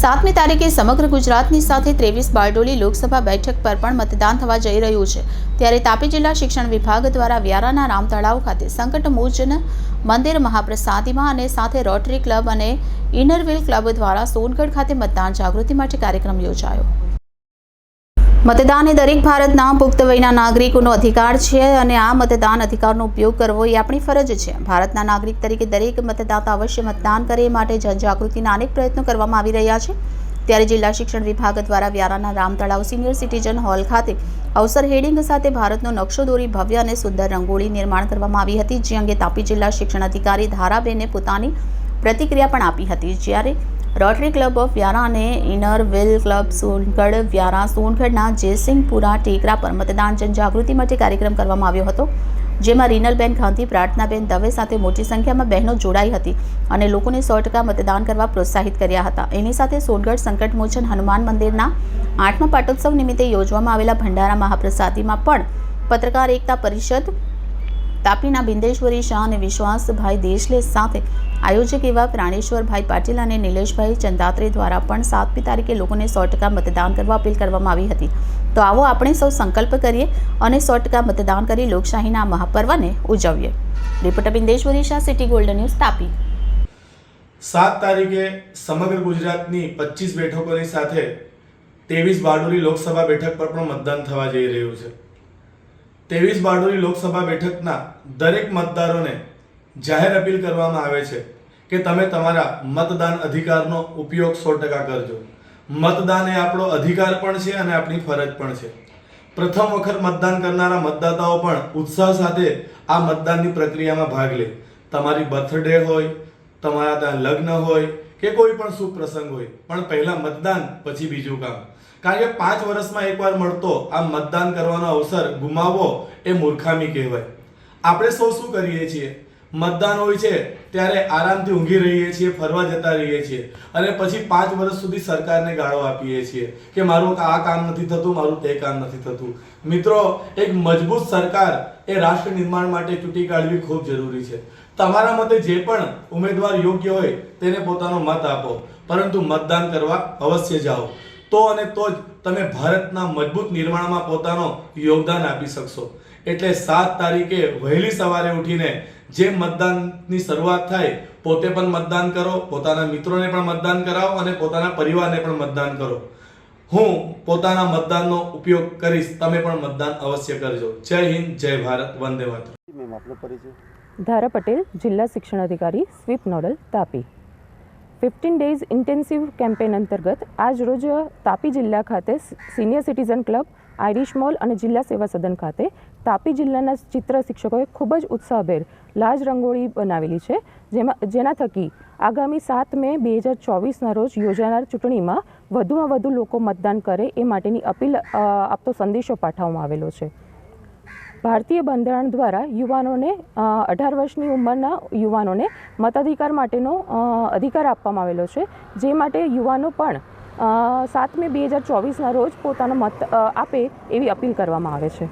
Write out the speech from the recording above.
સાતમી તારીખે સમગ્ર ગુજરાતની સાથે ત્રેવીસ બારડોલી લોકસભા બેઠક પર પણ મતદાન થવા જઈ રહ્યું છે. ત્યારે તાપી જિલ્લા શિક્ષણ વિભાગ દ્વારા વ્યારાના રામ તળાવ ખાતે સંકટ મોચન મંદિર મહાપ્રસાદીમાં અને સાથે રોટરી ક્લબ અને ઇનરવિલ ક્લબ દ્વારા સોનગઢ ખાતે મતદાન જાગૃતિ માટે કાર્યક્રમ યોજાયો. મતદાન એ દરેક ભારતના પુખ્ત વયના નાગરિકોનો અધિકાર છે અને આ મતદાન અધિકારનો ઉપયોગ કરવો એ આપણી ફરજ છે. ભારતના નાગરિક તરીકે દરેક મતદાતા અવશ્ય મતદાન કરે માટે જનજાગૃતિના અનેક પ્રયત્નો કરવામાં આવી રહ્યા છે. ત્યારે જિલ્લા શિક્ષણ વિભાગ દ્વારા વ્યારાના રામતળાવ સિનિયર સિટીઝન હોલ ખાતે અવસર હેડિંગ સાથે ભારતનો નકશો દોરી ભવ્ય અને સુંદર રંગોળી નિર્માણ કરવામાં આવી હતી. જે અંગે તાપી જિલ્લા શિક્ષણ અધિકારી ધારાબેને પોતાની પ્રતિક્રિયા પણ આપી હતી. જ્યારે રોટરી ક્લબ ઓફ વ્યારા અને inner wheel club Songadh Vyara સોનગઢના Jaysinhpura ટેકરા પર મતદાન જનજાગૃતિ માટે કાર્યક્રમ કરવામાં આવ્યો હતો, જેમાં રીનલબેન ગાંધી પ્રાર્થનાબેન દવે સાથે મોટી સંખ્યામાં બહેનો જોડાઈ હતી અને લોકોને સો ટકા મતદાન કરવા પ્રોત્સાહિત કર્યા હતા. એની સાથે સોનગઢ સંકટમોચન હનુમાન મંદિરના આઠમા પાટોત્સવ નિમિત્તે યોજવામાં આવેલા ભંડારા મહાપ્રસાદીમાં પણ પત્રકાર એકતા પરિષદ તાપીના બિંદેશ્વરી શાહ અને વિશ્વાસભાઈ દેશલે સાથે આયોજક એવા પ્રાણેશ્વરભાઈ પાટીલ અને નિલેશભાઈ ચંદાત્રે દ્વારા પણ સાતમી તારીખે લોકોને સો ટકા મતદાન કરવા અપીલ કરવામાં આવી હતી. તો આવો આપણે સૌ સંકલ્પ કરીએ અને સો ટકા મતદાન કરી લોકશાહીના મહાપર્વને ઉજવીએ. Reporter Bindeshwari Shah, city golden news, Tapi. સાત તારીખે સમગ્ર ગુજરાતની પચીસ બેઠકોની સાથે ત્રેવીસ બારડોલી લોકસભા બેઠક પર પણ મતદાન થવા જઈ રહ્યું છે. ત્રેવીસ બારડોલી લોકસભા બેઠકના દરેક મતદારોને જાહેર અપીલ કરવામાં આવે છે કે તમે તમારા મતદાન અધિકારનો ઉપયોગ સો ટકા કરજો. મતદાન એ આપણો અધિકાર પણ છે અને આપણી ફરજ પણ છે. પ્રથમ વખત મતદાન કરનારા મતદાતાઓ પણ ઉત્સાહ સાથે આ મતદાનની પ્રક્રિયામાં ભાગ લે. તમારી બર્થડે હોય તમારા ત્યાં લગ્ન હોય કે કોઈ પણ શુભ પ્રસંગ હોય, પણ પહેલા મતદાન, પછી બીજું કામ. કારણ કે પાંચ વર્ષમાં એકવાર મળતો આ મતદાન કરવાનો અવસર ગુમાવવો એ મૂર્ખામી કહેવાય. આપણે સૌ શું કરીએ છીએ? મતદાન હોય છે, ત્યારે આરામથી ઊંઘી રહીએ છીએ, ફરવા જતા રહીએ છીએ. અને પછી પાંચ વર્ષ સુધી સરકારને ગાળો આપીએ છીએ કે મારું આ કામ નથી થતું, મારું તે કામ નથી થતું. મિત્રો, એક મજબૂત સરકાર એ રાષ્ટ્ર નિર્માણ માટે ચૂંટી કાઢવી ખૂબ જરૂરી છે. તમારા મતે જે પણ ઉમેદવાર યોગ્ય હોય તેને પોતાનો મત આપો. પરંતુ મતદાન કરવા અવશ્ય જાઓ. તો અને તો જ તમે ભારતના મજબૂત નિર્માણમાં પોતાનો યોગદાન આપી શકશો. એટલે સાત તારીખે વહેલી સવારે ઉઠીને જે મતદાનની શરૂઆત થાય, પોતે પણ મતદાન કરો, પોતાના મિત્રોને પણ મતદાન કરાવો અને પોતાના પરિવારને પણ મતદાન કરો. હું પોતાના મતદાનનો ઉપયોગ કરીશ, તમે પણ મતદાન અવશ્ય કરજો. જય હિન્દ, જય ભારત, વંદે માતરમ. પરિચય? ધારા પટેલ, જિલ્લા શિક્ષણ અધિકારી SVEEP nodal, Tapi. Fifteen days intensive campaign અંતર્ગત આજ રોજ તાપી જિલ્લા ખાતે senior citizen club Irish mall અને જિલ્લા સેવા સદન ખાતે તાપી જિલ્લાના ચિત્ર શિક્ષકોએ ખૂબ જ ઉત્સાહભેર લાજ રંગોળી બનાવેલી છે, જેમાં, જેના થકી આગામી સાત મે બે હજાર ચોવીસના રોજ યોજાનાર ચૂંટણીમાં વધુમાં વધુ લોકો મતદાન કરે એ માટેની અપીલ આપતો સંદેશો પાઠવવામાં આવેલો છે. ભારતીય બંધારણ દ્વારા યુવાનોને અઢાર વર્ષની ઉંમરના યુવાનોને મતાધિકાર માટેનો અધિકાર આપવામાં આવેલો છે. જે માટે યુવાનો પણ સાત મે બે હજાર ચોવીસના રોજ પોતાનો મત આપે એવી અપીલ કરવામાં આવે છે.